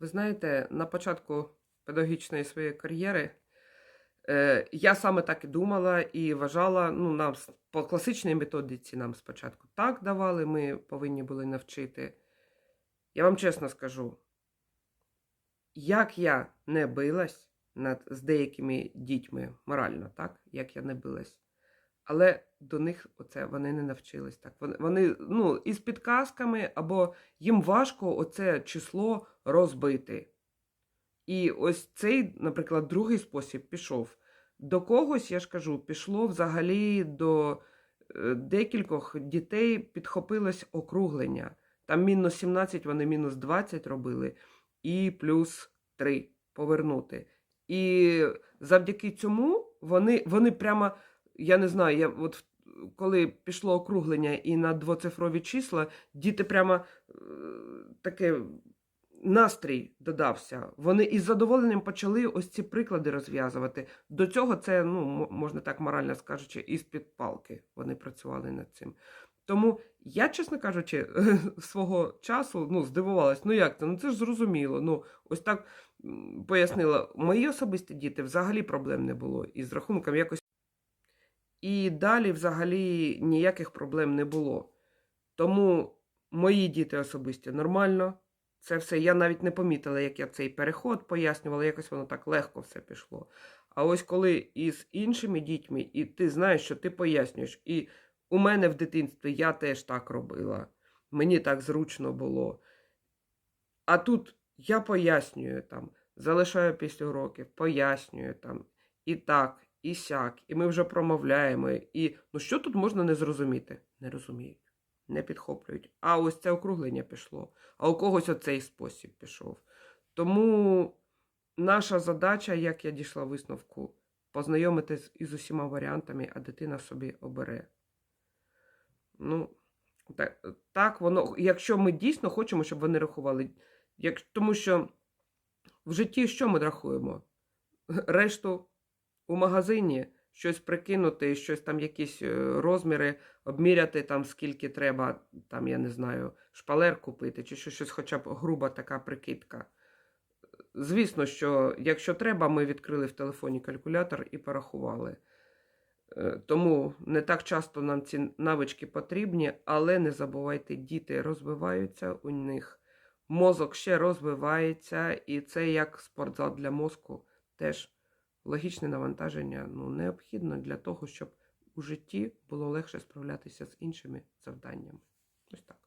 Ви знаєте, на початку педагогічної своєї кар'єри е, я саме так і думала і вважала, ну, нам по класичній методиці нам спочатку так давали, ми повинні були навчити. Я вам чесно скажу, як я не билась над з деякими дітьми морально, так? Як я не билась. Але до них оце вони не навчились так. Вони, ну, із підказками, або їм важко оце число розбити. І ось цей, наприклад, другий спосіб пішов. До когось, я ж кажу, пішло взагалі до е, декількох дітей підхопилось округлення. Там мінус 17, вони мінус 20 робили, і плюс 3 повернути. І завдяки цьому вони, вони прямо, я не знаю, я от коли пішло округлення і на двоцифрові числа, діти прямо е, таке настрій додався. Вони із задоволенням почали ось ці приклади розв'язувати. До цього це, ну, можна так морально скажучи, із-під палки вони працювали над цим. Тому я, чесно кажучи, свого часу ну, здивувалась, ну як це? Ну це ж зрозуміло. Ну, ось так пояснила. Мої особисті діти взагалі проблем не було. І з рахунком якось. І далі взагалі ніяких проблем не було. Тому мої діти особисті нормально. Це все. Я навіть не помітила, як я цей переход пояснювала, якось воно так легко все пішло. А ось коли із іншими дітьми, і ти знаєш, що ти пояснюєш, і у мене в дитинстві я теж так робила. Мені так зручно було. А тут я пояснюю там, залишаю після уроків, пояснюю там і так, і сяк, і ми вже промовляємо. І ну що тут можна не зрозуміти? Не розуміють, не підхоплюють. А ось це округлення пішло, а у когось оцей спосіб пішов. Тому наша задача, як я дійшла висновку, познайомитись із усіма варіантами, а дитина собі обере. Ну, так, так воно, якщо ми дійсно хочемо, щоб вони рахували. Як, тому що в житті що ми рахуємо? Решту у магазині щось прикинути, щось там, якісь е, розміри, обміряти там скільки треба, там, я не знаю, шпалер купити, чи щось, хоча б груба така прикидка. Звісно, що якщо треба, ми відкрили в телефоні калькулятор і порахували. Е, Тому не так часто нам ці навички потрібні, але не забувайте, діти розвиваються у них, мозок ще розвивається, і це як спортзал для мозку теж логічне навантаження ну, необхідно для того, щоб у житті було легше справлятися з іншими завданнями. Ось так.